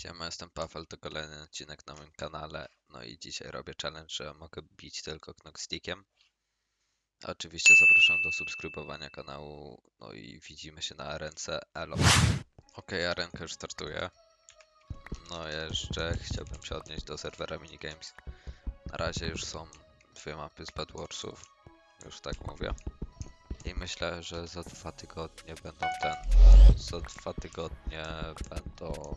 Siema, jestem Paweł, to kolejny odcinek na moim kanale. No i dzisiaj robię challenge, że mogę bić tylko knockstickiem. Oczywiście zapraszam do subskrybowania kanału, no i widzimy się na arence. Elo. Okej, arenka już startuje. No jeszcze chciałbym się odnieść do serwera minigames. Na razie już są dwie mapy z Bedwarsów, już tak mówię. I myślę, że za dwa tygodnie będą ten. Za dwa tygodnie będą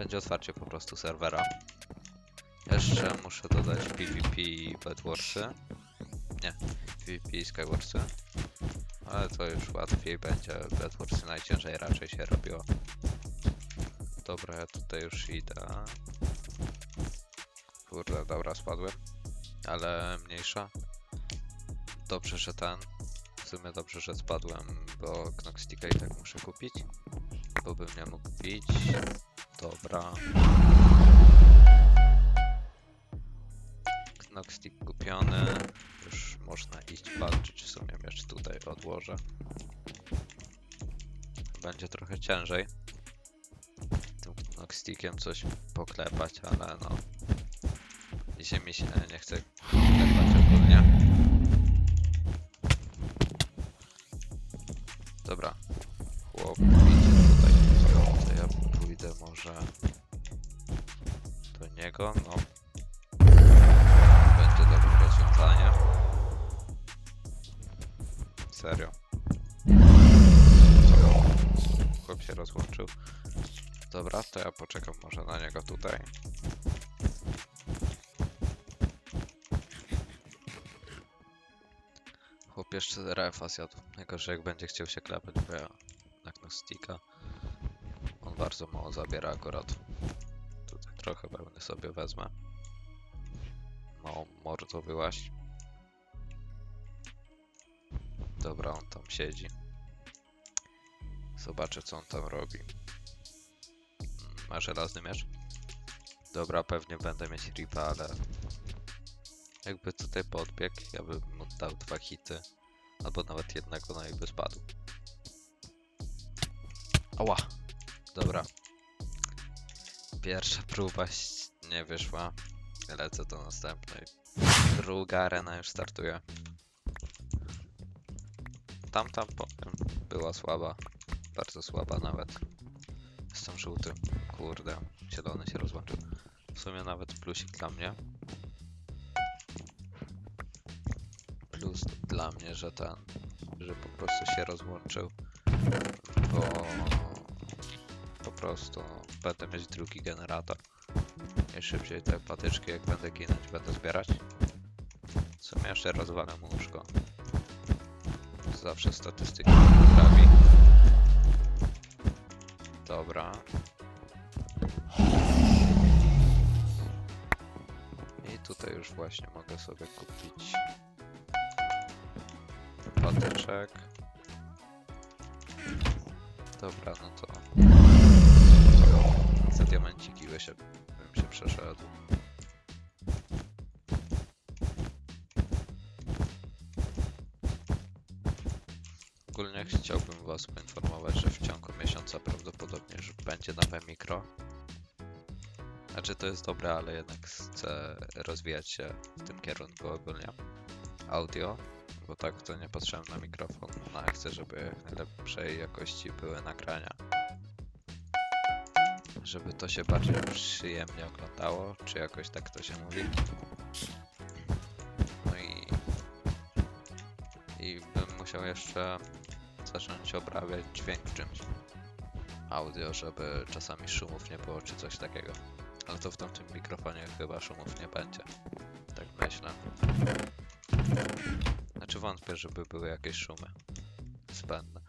będzie otwarcie po prostu serwera. Jeszcze muszę dodać PvP i Bedwarsy. Nie, PvP i Skywarsy. Ale to już łatwiej będzie. Bedwarsy najciężej raczej się robiło. Dobra, ja tutaj już idę. Kurde, dobra, spadłem. Ale mniejsza. Dobrze, że ten. W sumie dobrze, że spadłem, bo Knoxsticka i tak muszę kupić. Bo bym nie mógł bić. Dobra. Knockstick kupiony. Już można iść walczyć. W sumie miecz tutaj odłożę. Będzie trochę ciężej. Tym knockstickiem coś poklepać, ale no. Dzisiaj mi się nie chce klepać niego, no. Będzie dobre rozwiązanie. Serio. Chłop się rozłączył. Dobra, to ja poczekam może na niego tutaj. Chłop jeszcze refa zjadł. Najgorzej jak będzie chciał się klepać, bo ja na Gnostika. On bardzo mało zabiera akurat. Trochę wełny sobie wezmę. Małą mordo wyłaś. Dobra, on tam siedzi. Zobaczę co on tam robi. Mm, Ma żelazny miecz? Dobra, pewnie będę mieć ripa, ale... Jakby tutaj podbiegł, ja bym mu dał dwa hity. Albo nawet jednego, no i by spadł. Ała! Dobra. Pierwsza próba nie wyszła. Lecę do następnej. Druga arena już startuje. Tamta powiem była słaba. Bardzo słaba nawet. Jestem żółty. Kurde, zielony się rozłączył. W sumie nawet plusik dla mnie. Plus dla mnie, że ten, że po prostu się rozłączył. Bo prostu będę mieć drugi generator. I szybciej te patyczki jak będę ginąć, będę zbierać. Co mnie jeszcze rozwalę mu łóżko. Zawsze statystyki poprawi. Dobra. I tutaj już właśnie mogę sobie kupić patyczek. Dobra, no to za diamenciki się, bym się przeszedł. Ogólnie chciałbym Was poinformować, że w ciągu miesiąca prawdopodobnie już będzie nowe mikro. Znaczy to jest dobre, ale jednak chcę rozwijać się w tym kierunku ogólnie. Audio, bo tak to nie patrzyłem na mikrofon, no chcę, żeby jak najlepszej jakości były nagrania. Żeby to się bardziej przyjemnie oglądało, czy jakoś tak to się mówi. No i... I bym musiał jeszcze zacząć obrabiać dźwięk w czymś. Audio, żeby czasami szumów nie było, czy coś takiego. Ale to w tamtym mikrofonie chyba szumów nie będzie. Tak myślę. Znaczy wątpię, żeby były jakieś szumy zbędne.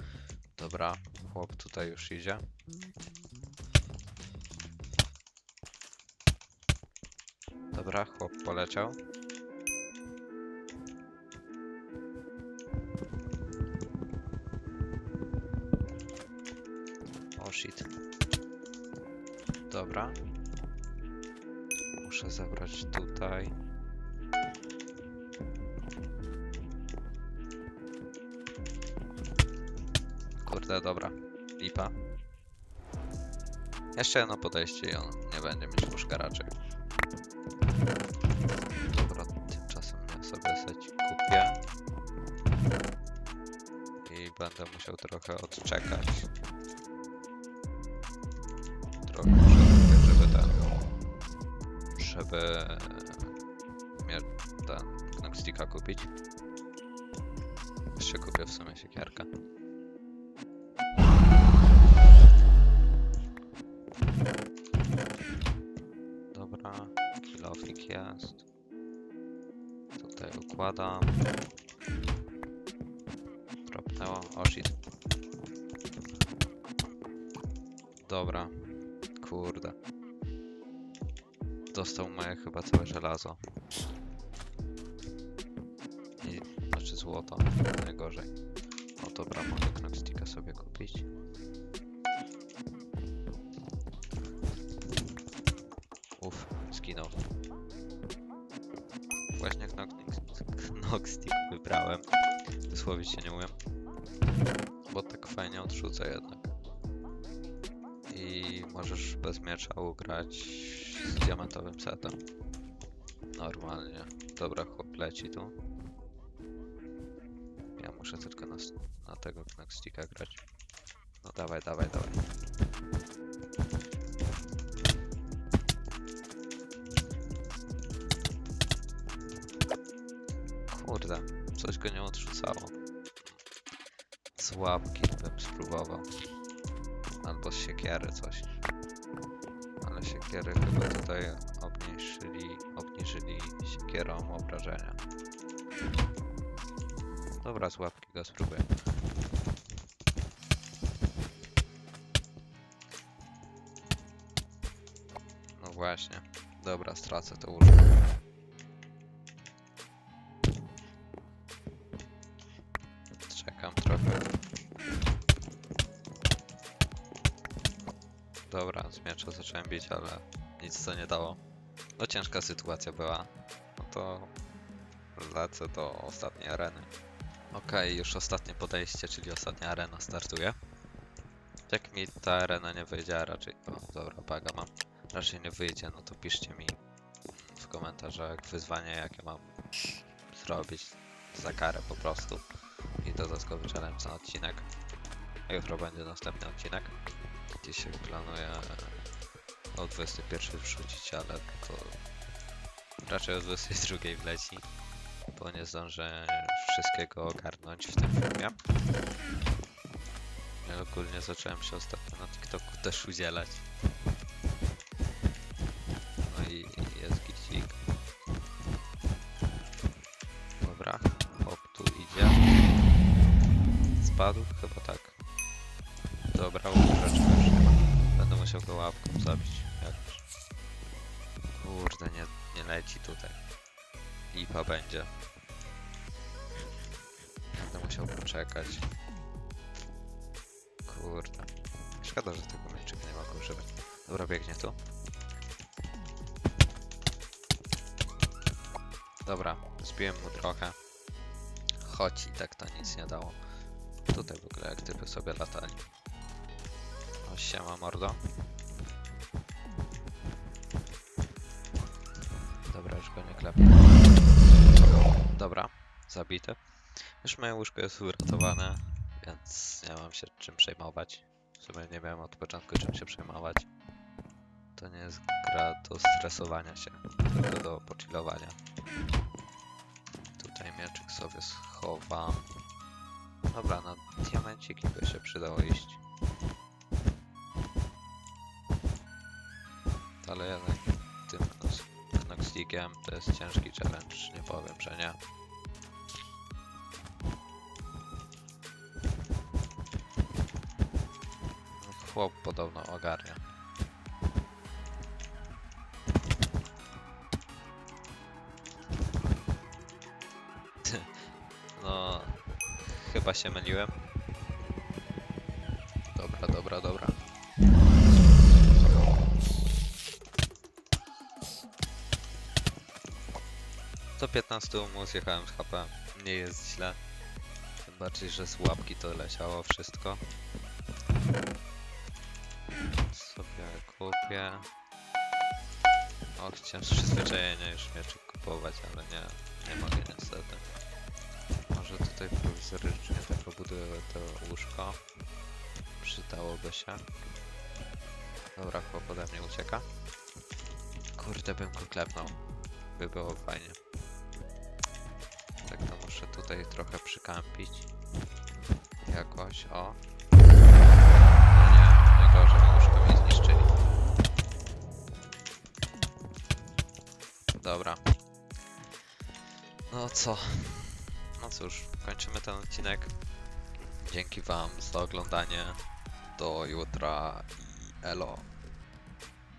Dobra, chłop tutaj już idzie. Dobra, chłop poleciał. O shit. Dobra. Muszę zabrać tutaj. Kurde, dobra. Lipa. Jeszcze jedno podejście i on nie będzie mieć łóżka raczej. Będę musiał trochę odczekać. Trochę muszę odczekać, żeby ten... Żeby... Mnie ten Knocksticka kupić. Jeszcze kupię w sumie siekierkę. Dobra, kilofik jest. Tutaj układam. O shit. Dobra. Kurde. Dostał moje chyba całe żelazo. I, znaczy złoto. Najgorzej. No dobra, mogę Knocksticka sobie kupić. Uff, skinął. Właśnie Knock- Knockstick wybrałem. Wysłowić się nie umiem. Bo tak fajnie odrzuca jednak. I możesz bez miecza ugrać z diamentowym setem. Normalnie. Dobra, chłop leci tu. Ja muszę tylko na, na tego Knocksticka grać. No dawaj, dawaj, dawaj. Kurde, coś go nie odrzucało. Z łapki bym spróbował. Albo z siekiery coś. Ale siekiery chyba tutaj obniżyli, obniżyli siekierą obrażenia. Dobra, z łapki go spróbuję. No właśnie. Dobra, stracę to łóżko. Czekam trochę. Dobra, z miecza zacząłem bić, ale nic to nie dało. No ciężka sytuacja była. No to lecę do ostatniej areny. Okej, już ostatnie podejście, czyli ostatnia arena startuje. Jak mi ta arena nie wyjdzie, a raczej... O, dobra, baga mam. Raczej nie wyjdzie, no to piszcie mi w komentarzach wyzwanie, jakie mam zrobić za karę po prostu. I dodatkowy challenge na odcinek. Jutro będzie następny odcinek. Dzisiaj planuję o 21 wrzucić, ale to raczej o 22 wleci, bo nie zdążę wszystkiego ogarnąć w tym filmie. Ja ogólnie zacząłem się ostatnio na TikToku też udzielać. No i jest gicik. Dobra, hop tu idzie. Spadł? Chyba tak. Dobra, musiał go łapką zabić. Jakoś. Kurde, nie, nie leci tutaj. Lipa będzie. Będę musiał poczekać. Kurde. Szkoda, że tego mieczyka nie mogę używać. Dobra, biegnie tu. Dobra, zbiłem mu trochę. Choć i tak to nic nie dało. Tutaj w ogóle jak typy sobie latali. Siema mordo. Dobra, już go nie klepię. Dobra, zabity. Już moje łóżko jest uratowane, więc nie mam się czym przejmować. W sumie nie miałem od początku czym się przejmować. To nie jest gra do stresowania się, tylko do pochillowania. Tutaj mieczyk sobie schowam. Dobra, na diamenciki by się przydało iść. Ale jednak tym Knoxstickiem to jest ciężki challenge, nie powiem, że nie. Chłop podobno ogarnia. No, chyba się myliłem. Dobra, dobra, dobra. Do 15 mu zjechałem z HP. Nie jest źle. Tym bardziej, że z łapki to leciało wszystko. Sobie kupię. O, chciałem z przyzwyczajenia już mieczek kupować, ale nie, nie mogę niestety. Może tutaj prowizorycznie tak obuduję to łóżko. Przydałoby się. Dobra, chłop ode mnie ucieka. Kurde, bym go klepnął. By było fajnie. Muszę tutaj trochę przykampić. Jakoś, o. No nie, najgorzej, łóżko mi zniszczyli. Dobra. No co? No cóż, kończymy ten odcinek. Dzięki wam za oglądanie. Do jutra i elo.